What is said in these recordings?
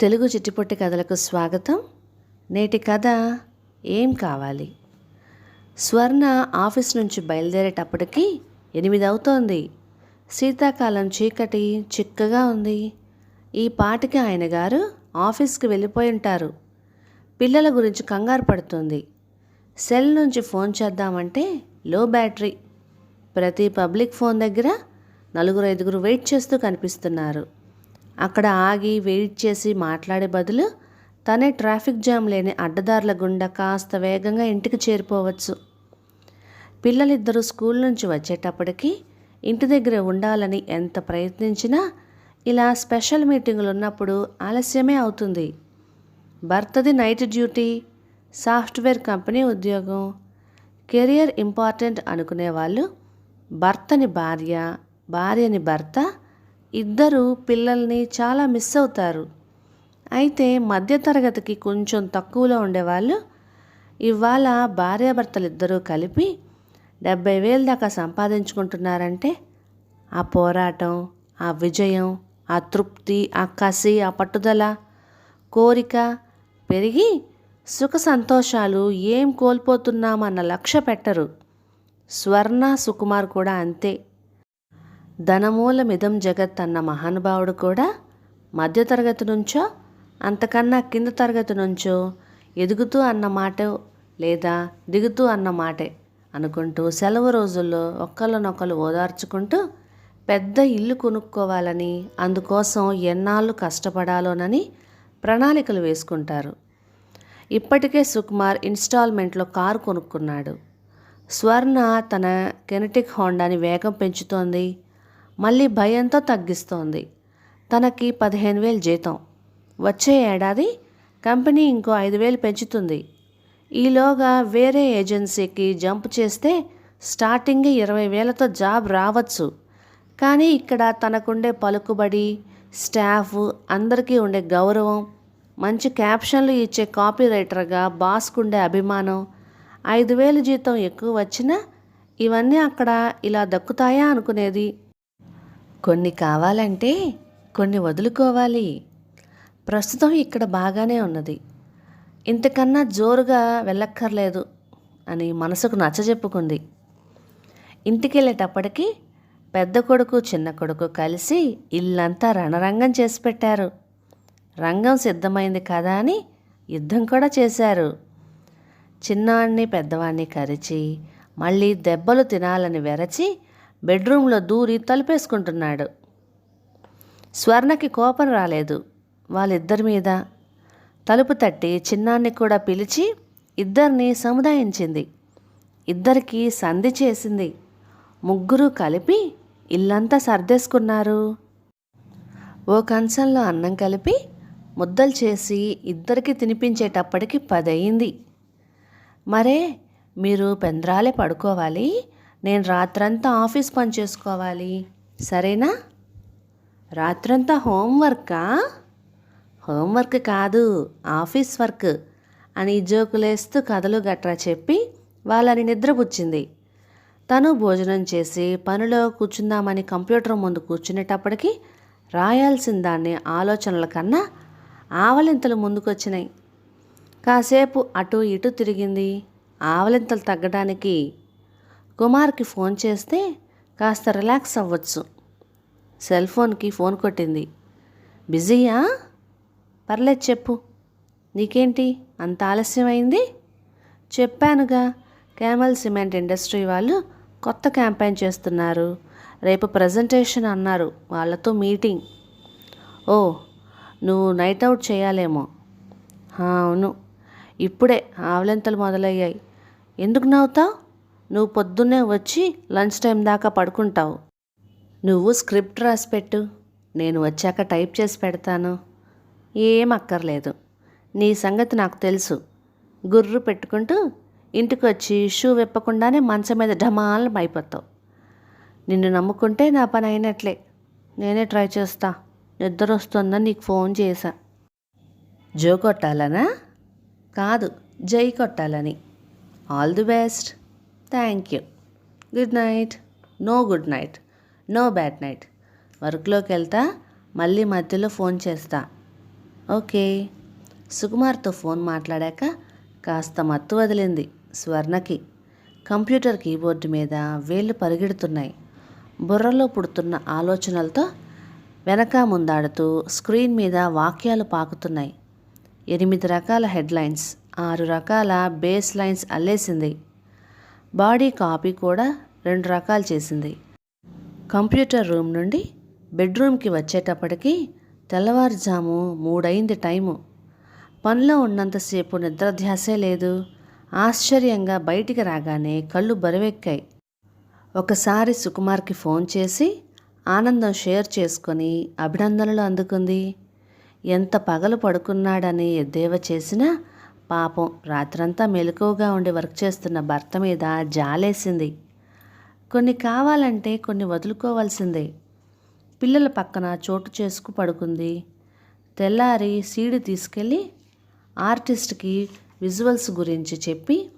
తెలుగు చిట్టిపొట్టి కథలకు స్వాగతం. నేటి కథ ఏం కావాలి? స్వర్ణ ఆఫీస్ నుంచి బయలుదేరేటప్పటికి ఎనిమిది అవుతోంది. శీతాకాలం చీకటి చిక్కగా ఉంది. ఈ పాటికి ఆయన గారు ఆఫీస్కి వెళ్ళిపోయి ఉంటారు. పిల్లల గురించి కంగారు పడుతుంది. సెల్ నుంచి ఫోన్ చేద్దామంటే లో బ్యాటరీ. ప్రతి పబ్లిక్ ఫోన్ దగ్గర నలుగురు ఐదుగురు వెయిట్ చేస్తూ కనిపిస్తున్నారు. అక్కడ ఆగి వెయిట్ చేసి మాట్లాడే బదులు తనే ట్రాఫిక్ జామ్ లేని అడ్డదారుల గుండా కాస్త వేగంగా ఇంటికి చేరిపోవచ్చు. పిల్లలిద్దరూ స్కూల్ నుంచి వచ్చేటప్పటికి ఇంటి దగ్గర ఉండాలని ఎంత ప్రయత్నించినా ఇలా స్పెషల్ మీటింగులు ఉన్నప్పుడు ఆలస్యమే అవుతుంది. భర్తది నైట్ డ్యూటీ సాఫ్ట్వేర్ కంపెనీ ఉద్యోగం కెరియర్ ఇంపార్టెంట్ అనుకునే వాళ్ళు భర్తని భార్య భార్యని భర్త ఇద్దరు పిల్లల్ని చాలా మిస్ అవుతారు. అయితే మధ్యతరగతికి కొంచెం తక్కువలో ఉండేవాళ్ళు. ఇవాళ భార్యాభర్తలు ఇద్దరూ కలిపి డెబ్బై వేల దాకా సంపాదించుకుంటున్నారంటే ఆ పోరాటం ఆ విజయం ఆ తృప్తి ఆ కసి ఆ పట్టుదల కోరిక పెరిగి సుఖ సంతోషాలు ఏం కోల్పోతున్నామన్న లక్ష్య పెట్టరు. స్వర్ణ సుకుమార్ కూడా అంతే. ధనమూలమిదం జగత్ అన్న మహానుభావుడు కూడా మధ్యతరగతి నుంచో అంతకన్నా కింద తరగతి నుంచో ఎదుగుతూ అన్న మాట లేదా దిగుతూ అన్న మాటే అనుకుంటూ సెలవు రోజుల్లో ఒక్కళ్ళనొక్కరు ఓదార్చుకుంటూ పెద్ద ఇల్లు కొనుక్కోవాలని అందుకోసం ఎన్నాళ్ళు కష్టపడాలోనని ప్రణాళికలు వేసుకుంటారు. ఇప్పటికే సుకుమార్ ఇన్స్టాల్మెంట్లో కారు కొనుక్కున్నాడు. స్వర్ణ తన కెనటిక్ హోండాని వేగం పెంచుతోంది. మళ్ళీ భయంతో తగ్గిస్తోంది. తనకి పదిహేను వేలు జీతం. వచ్చే ఏడాది కంపెనీ ఇంకో ఐదు వేలు పెంచుతుంది. ఈలోగా వేరే ఏజెన్సీకి జంప్ చేస్తే స్టార్టింగ్ ఇరవై వేలతో జాబ్ రావచ్చు. కానీ ఇక్కడ తనకుండే పలుకుబడి స్టాఫ్ అందరికీ ఉండే గౌరవం మంచి క్యాప్షన్లు ఇచ్చే కాపీ రైటర్గా బాస్కుండే అభిమానం ఐదు వేలు జీతం ఎక్కువ వచ్చినా ఇవన్నీ అక్కడ ఇలా దక్కుతాయా అనుకునేది. కొన్ని కావాలంటే కొన్ని వదులుకోవాలి. ప్రస్తుతం ఇక్కడ బాగానే ఉన్నది. ఇంతకన్నా జోరుగా వెళ్ళక్కర్లేదు అని మనసుకు నచ్చజెప్పుకుంది ఇంటికెళ్ళేటప్పటికి పెద్ద కొడుకు చిన్న కొడుకు కలిసి ఇల్లంతా రణరంగం చేసి పెట్టారు. రంగం సిద్ధమైంది కదా అని యుద్ధం కూడా చేశారు. చిన్నవాణ్ణి పెద్దవాణ్ణి కరిచి మళ్ళీ దెబ్బలు తినాలని వెరచి బెడ్రూమ్లో దూరి తలుపేసుకుంటున్నాడు. స్వర్ణకి కోపం రాలేదు. వాళ్ళిద్దరి మీద తలుపు తట్టి చిన్నాన్ని కూడా పిలిచి ఇద్దరిని సముదాయించింది. ఇద్దరికి సంధి చేసింది. ముగ్గురు కలిపి ఇల్లంతా సర్దేసుకున్నారు. ఓ కంచంలో అన్నం కలిపి ముద్దలు చేసి ఇద్దరికి తినిపించేటప్పటికి పదయింది. మరే మీరు పెంద్రాలే పడుకోవాలి. నేను రాత్రంతా ఆఫీస్ పని చేసుకోవాలి. సరేనా? రాత్రంతా హోంవర్కా హోంవర్క్ కాదు ఆఫీస్ వర్క్ అని జోకులేస్తూ కథలు గట్రా చెప్పి వాళ్ళని నిద్రపుచ్చింది. తను భోజనం చేసి పనిలో కూర్చుందామని కంప్యూటర్ ముందు కూర్చునేటప్పటికి రాయాల్సిన దాన్ని ఆలోచనల కన్నా ఆవలింతలు ముందుకొచ్చినాయి. కాసేపు అటు ఇటు తిరిగింది. ఆవలింతలు తగ్గడానికి కుమార్కి ఫోన్ చేస్తే కాస్త రిలాక్స్ అవ్వచ్చు. సెల్ ఫోన్కి ఫోన్ కొట్టింది. బిజీయా? పర్లేదు చెప్పు. నీకేంటి? అంత ఆలస్యమైంది? చెప్పానుగా క్యామల్ సిమెంట్ ఇండస్ట్రీ వాళ్ళు కొత్త క్యాంపెయిన్ చేస్తున్నారు. రేపు ప్రజెంటేషన్ అన్నారు వాళ్ళతో మీటింగ్. ఓ నువ్వు నైట్ అవుట్ చేయాలేమో. అవును. ఇప్పుడే ఆవలింతలు మొదలయ్యాయి. ఎందుకు నవ్వుతావు? నువ్వు పొద్దున్నే వచ్చి లంచ్ టైం దాకా పడుకుంటావు. నువ్వు స్క్రిప్ట్ రాసి పెట్టు. నేను వచ్చాక టైప్ చేసి పెడతాను. ఏం అక్కర్లేదు. నీ సంగతి నాకు తెలుసు. గుర్రు పెట్టుకుంటూ ఇంటికి వచ్చి షూ విప్పకుండానే మంచం మీద ఢమాలను అయిపోతావు నిన్ను నమ్ముకుంటే నా పని అయినట్లే. నేనే ట్రై చేస్తా. నిద్ర వస్తుందని నీకు ఫోన్ చేశా. జో కొట్టాలనా? కాదు జై కొట్టాలని. All the best. Thank you. Good night. No good night. No bad night. వర్క్లోకి వెళ్తా మళ్ళీ మధ్యలో ఫోన్ చేస్తా. ఓకే. సుకుమార్తో ఫోన్ మాట్లాడాక కాస్త మత్తు వదిలింది స్వర్ణకి. కంప్యూటర్ కీబోర్డు మీద వేళ్ళు పరిగెడుతున్నాయి. బుర్రలో పుడుతున్న ఆలోచనలతో వెనక ముందాడుతూ స్క్రీన్ మీద వాక్యాలు పాకుతున్నాయి. ఎనిమిది రకాల హెడ్లైన్స్ ఆరు రకాల బేస్ లైన్స్ అల్లేసింది. బాడీ కాపీ కూడా రెండు రకాలు చేసింది. కంప్యూటర్ రూమ్ నుండి బెడ్రూమ్కి వచ్చేటప్పటికి తెల్లవారుజాము మూడైంది టైము. పనిలో ఉన్నంతసేపు నిద్రధ్యాసే లేదు. ఆశ్చర్యంగా బయటికి రాగానే కళ్ళు బరువెక్కాయి. ఒకసారి సుకుమార్కి ఫోన్ చేసి ఆనందం షేర్ చేసుకొని అభినందనలు అందుకుంది. ఎంత పగలు పడుకున్నాడని ఎద్దేవా చేసినా పాపం రాత్రంతా మెలకువగా ఉండి వర్క్ చేస్తున్న భర్త మీద జాలేసింది. కొన్ని కావాలంటే కొన్ని వదులుకోవాల్సిందే. పిల్లల పక్కన చోటు చేసుకు పడుకుంది. తెల్లారి సీడి తీసుకెళ్ళి ఆర్టిస్ట్కి విజువల్స్ గురించి చెప్పి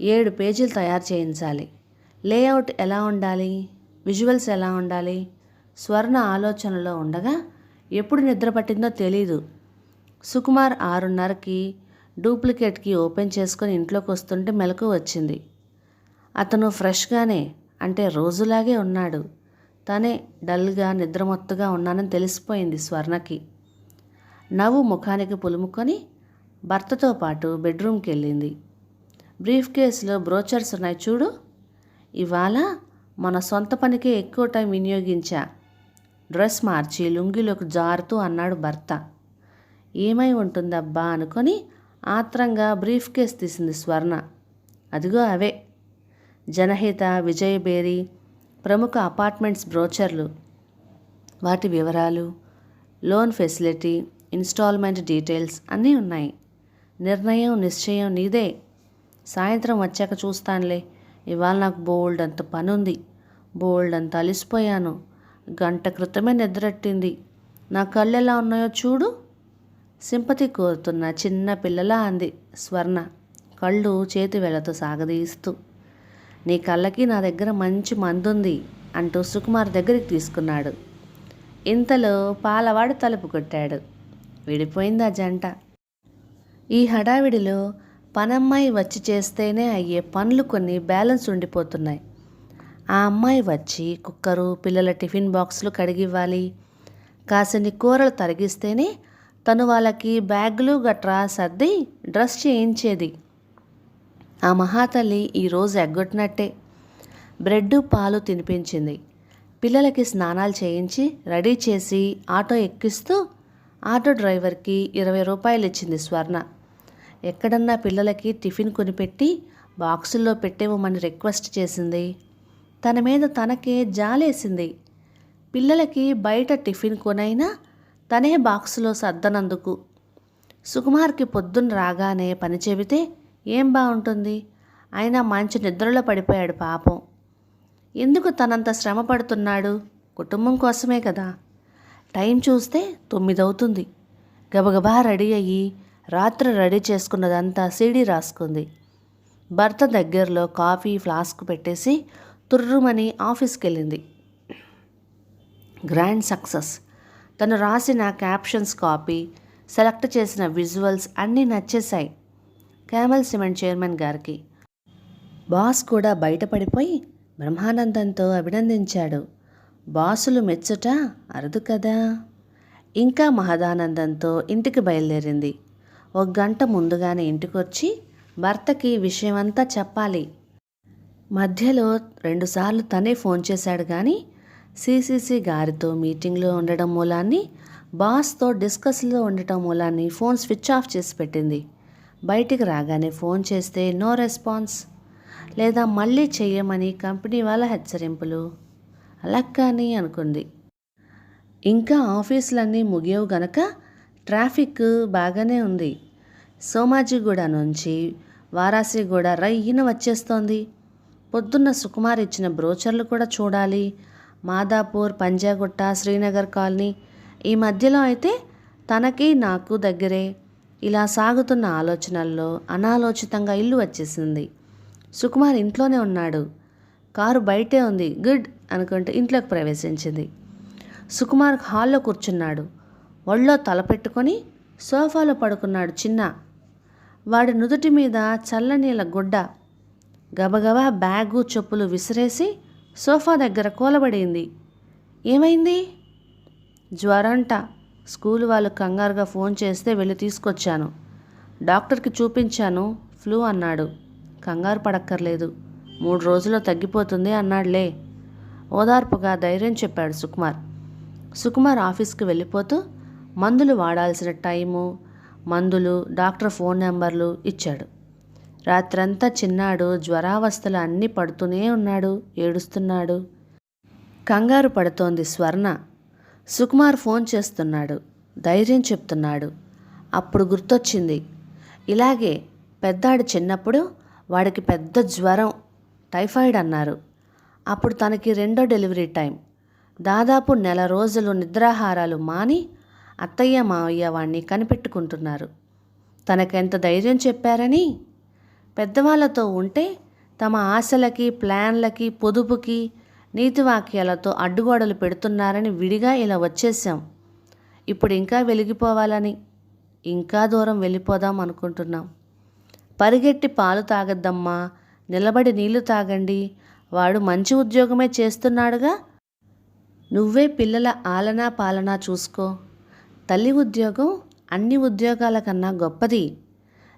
ఏడు పేజీలు తయారు చేయించాలి. లేఅవుట్ ఎలా ఉండాలి? విజువల్స్ ఎలా ఉండాలి? స్వర్ణ ఆలోచనలో ఉండగా ఎప్పుడు నిద్ర పట్టిందో తెలీదు. సుకుమార్ ఆరున్నరకి డూప్లికేట్కి ఓపెన్ చేసుకొని ఇంట్లోకి వస్తుంటే మెలకు వచ్చింది. అతను ఫ్రెష్గానే అంటే రోజులాగే ఉన్నాడు. తనే డల్గా నిద్రమొత్తుగా ఉన్నానని తెలిసిపోయింది స్వర్ణకి. నవ్వు ముఖానికి పులుముకొని భర్తతో పాటు బెడ్రూమ్కి వెళ్ళింది బ్రీఫ్ కేసులో బ్రోచర్స్ ఉన్నాయి చూడు. ఇవాళ మన సొంత పనికే ఎక్కువ టైం వినియోగించా. డ్రెస్ మార్చి లుంగిలోకి జారుతూ అన్నాడు భర్త. ఏమై ఉంటుందబ్బా అనుకొని ఆత్రంగా బ్రీఫ్ కేస్ తీసింది స్వర్ణ. అదిగో అవే. జనహిత విజయబేరి ప్రముఖ అపార్ట్మెంట్స్ బ్రోచర్లు. వాటి వివరాలు లోన్ ఫెసిలిటీ ఇన్స్టాల్మెంట్ డీటెయిల్స్ అన్నీ ఉన్నాయి. నిర్ణయం నిశ్చయం నీదే. సాయంత్రం వచ్చాక చూస్తానులే. ఇవాళ నాకు బోల్డ్ అంత పనుంది. బోల్డ్ అంత అలిసిపోయాను. గంట క్రితమే నిద్రట్టింది. నా కళ్ళు ఎలా ఉన్నాయో చూడు. సింపతి కోరుతున్న చిన్న పిల్లలా అంది స్వర్ణ. కళ్ళు చేతి వేళ్ళతో సాగదీస్తూ. నీ కళ్ళకి నా దగ్గర మంచి మందుంది అంటూ సుకుమార్ దగ్గరికి తీసుకున్నాడు. ఇంతలో పాలవాడు తలుపు కొట్టాడు. విడిపోయింది ఆ జంట? ఈ హడావిడిలో పనమ్మాయి వచ్చి చేస్తేనే అయ్యే పనులు కొన్ని బ్యాలెన్స్ ఉండిపోతున్నాయి. ఆ అమ్మాయి వచ్చి కుక్కరు పిల్లల టిఫిన్ బాక్సులు కడిగివ్వాలి. కాసిన్ని కూరలు తరిగిస్తేనే తను వాళ్ళకి బ్యాగులు గట్రా సర్ది డ్రెస్ చేయించేది. ఆ మహాతల్లి ఈరోజు ఎగ్గొట్టినట్టే. బ్రెడ్ పాలు తినిపించింది. పిల్లలకి స్నానాలు చేయించి రెడీ చేసి ఆటో ఎక్కిస్తూ ఆటో డ్రైవర్కి ఇరవై రూపాయలు ఇచ్చింది స్వర్ణ. ఎక్కడన్నా పిల్లలకి టిఫిన్ కొనిపెట్టి బాక్సుల్లో పెట్టేవమని రిక్వెస్ట్ చేసింది. తన మీద తనకే జాలేసింది. పిల్లలకి బయట టిఫిన్ కొనైనా తనే బాక్సులో సర్దనందుకు. సుకుమార్కి పొద్దున్న రాగానే పని చెబితే ఏం బాగుంటుంది అయినా మంచి నిద్రలో పడిపోయాడు పాపం. ఎందుకు తనంత శ్రమ పడుతున్నాడు? కుటుంబం కోసమే కదా. టైం చూస్తే తొమ్మిదవుతుంది. గబగబా రెడీ అయ్యి రాత్రి రెడీ చేసుకున్నదంతా సీడీ రాసుకుంది. భర్త దగ్గరలో కాఫీ ఫ్లాస్క్ పెట్టేసి తుర్రుమని ఆఫీస్కి వెళ్ళింది గ్రాండ్ సక్సెస్. తను రాసిన క్యాప్షన్స్ కాపీ సెలెక్ట్ చేసిన విజువల్స్ అన్నీ నచ్చేశాయి. క్యామల్ సిమెంట్ చైర్మన్ గారికి. బాస్ కూడా బయటపడిపోయి బ్రహ్మానందంతో అభినందించాడు. బాసులు మెచ్చుట అరుదు కదా? ఇంకా మహదానందంతో ఇంటికి బయలుదేరింది. ఒక గంట ముందుగానే ఇంటికొచ్చి భర్తకి విషయమంతా చెప్పాలి. మధ్యలో రెండుసార్లు తనే ఫోన్ చేశాడు కానీ సిసిసి గారితో మీటింగ్లో ఉండడం మూలాన్ని బాస్తో డిస్కస్లో ఉండటం మూలాన్ని ఫోన్ స్విచ్ ఆఫ్ చేసి పెట్టింది. బయటికి రాగానే ఫోన్ చేస్తే నో రెస్పాన్స్. లేదా మళ్ళీ చెయ్యమని కంపెనీ వాళ్ళ హెచ్చరింపులు. అలా కానీ అనుకుంది. ఇంకా ఆఫీసులన్నీ ముగియవు గనక ట్రాఫిక్ బాగానే ఉంది. సోమాజిగూడ నుంచి వారాసిగూడ రయ్యిన వచ్చేస్తోంది. పొద్దున్న సుకుమార్ ఇచ్చిన బ్రోచర్లు కూడా చూడాలి. మాదాపూర్ పంజాగుట్ట శ్రీనగర్ కాలనీ. ఈ మధ్యలో అయితే తనకి నాకు దగ్గరే. ఇలా సాగుతున్న ఆలోచనల్లో అనాలోచితంగా ఇల్లు వచ్చేసింది. సుకుమార్ ఇంట్లోనే ఉన్నాడు. కారు బయటే ఉంది. గుడ్ అనుకుంటూ ఇంట్లోకి ప్రవేశించింది. సుకుమార్ హాల్లో కూర్చున్నాడు. ఒళ్ళో తలపెట్టుకొని సోఫాలో పడుకున్నాడు చిన్న. వాడి నుదుటి మీద చల్లనీళ్ళ గుడ్డ. గబగబా బ్యాగు చెప్పులు విసిరేసి సోఫా దగ్గర కూలబడింది. ఏమైంది? జ్వరంట. స్కూల్ వాళ్ళు కంగారుగా ఫోన్ చేస్తే వెళ్ళి తీసుకొచ్చాను. డాక్టర్కి చూపించాను. ఫ్లూ అన్నాడు. కంగారు పడక్కర్లేదు. మూడు రోజుల్లో తగ్గిపోతుంది అన్నాడులే. ఓదార్పుగా ధైర్యం చెప్పాడు సుకుమార్. సుకుమార్ ఆఫీస్కి వెళ్ళిపోతూ మందులు వాడాల్సిన టైము మందులు డాక్టర్ ఫోన్ నెంబర్లు ఇచ్చాడు. రాత్రంతా చిన్నాడు జ్వరావస్థలు అన్నీ పడుతూనే ఉన్నాడు ఏడుస్తున్నాడు. కంగారు పడుతోంది స్వర్ణ. సుకుమార్ ఫోన్ చేస్తున్నాడు ధైర్యం చెప్తున్నాడు. అప్పుడు గుర్తొచ్చింది ఇలాగే పెద్దాడు చిన్నప్పుడు వాడికి పెద్ద జ్వరం టైఫాయిడ్ అన్నారు. అప్పుడు తనకి రెండో డెలివరీ టైం దాదాపు నెల రోజులు నిద్రాహారాలు మాని అత్తయ్య మావయ్య వాణ్ణి కనిపెట్టుకుంటున్నారు. తనకెంత ధైర్యం చెప్పారని పెద్దవాళ్ళతో ఉంటే తమ ఆశలకి ప్లాన్లకి పొదుపుకి నీతివాక్యాలతో అడ్డుగోడలు పెడుతున్నారని విడిగా ఇలా వచ్చేసాం ఇప్పుడు ఇంకా వెలిగిపోవాలని ఇంకా దూరం వెళ్ళిపోదాం అనుకుంటున్నాం. పరిగెట్టి పాలు తాగద్దమ్మా నిలబడి నీళ్ళు తాగండి వాడు మంచి ఉద్యోగమే చేస్తున్నాడుగా? నువ్వే పిల్లల ఆలనా పాలనా చూసుకో. తల్లి ఉద్యోగం అన్ని ఉద్యోగాల కన్నా గొప్పది.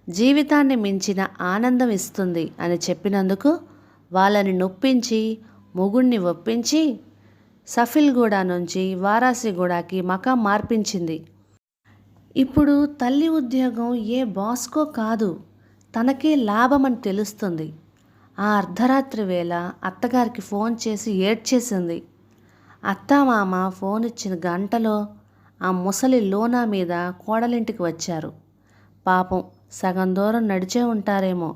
జీవితాన్ని మించిన ఆనందం ఇస్తుంది అని చెప్పినందుకు వాళ్ళని నొప్పించి మొగుణ్ణి ఒప్పించి సఫిల్గూడ నుంచి వారాసిగూడకి మకాం మార్పించింది. ఇప్పుడు తల్లి ఉద్యోగం ఏ బాస్కో కాదు తనకే లాభమని తెలుస్తుంది. ఆ అర్ధరాత్రి వేళ అత్తగారికి ఫోన్ చేసి ఏడ్చేసింది. అత్తామామ ఫోన్ ఇచ్చిన గంటలో ఆ ముసలి లోనా మీద కోడలింటికి వచ్చారు. పాపం సగం దూరం నడిచే ఉంటారేమో.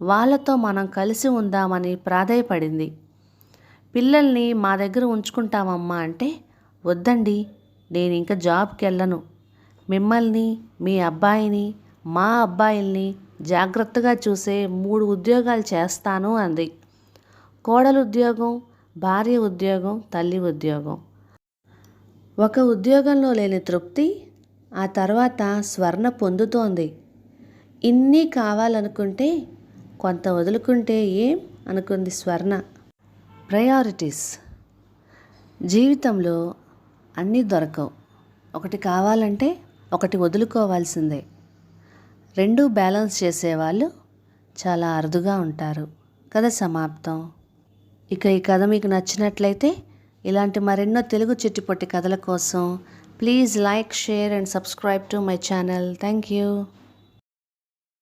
వాళ్ళతో మనం కలిసి ఉందామని ప్రాధేయపడింది. పిల్లల్ని మా దగ్గర ఉంచుకుంటామమ్మా అంటే వద్దండి నేను ఇంకా జాబ్కి వెళ్ళను మిమ్మల్ని మీ అబ్బాయిని మా అబ్బాయిల్ని జాగ్రత్తగా చూసే మూడు ఉద్యోగాలు చేస్తాను అంది. కోడలు ఉద్యోగం భార్య ఉద్యోగం తల్లి ఉద్యోగం. ఒక ఉద్యోగంలో లేని తృప్తి ఆ తర్వాత స్వర్ణ పొందుతోంది. ఇన్ని కావాలనుకుంటే కొంత వదులుకుంటే ఏం? అనుకుంది స్వర్ణ. ప్రయారిటీస్ జీవితంలో అన్నీ దొరకవు. ఒకటి కావాలంటే ఒకటి వదులుకోవాల్సిందే. రెండు బ్యాలెన్స్ చేసేవాళ్ళు చాలా అరుదుగా ఉంటారు. కథ సమాప్తం. ఇక ఈ కథ మీకు నచ్చినట్లయితే ఇలాంటి మరెన్నో తెలుగు చిట్టిపొట్టి కథల కోసం please like share and subscribe to my channel. Thank you.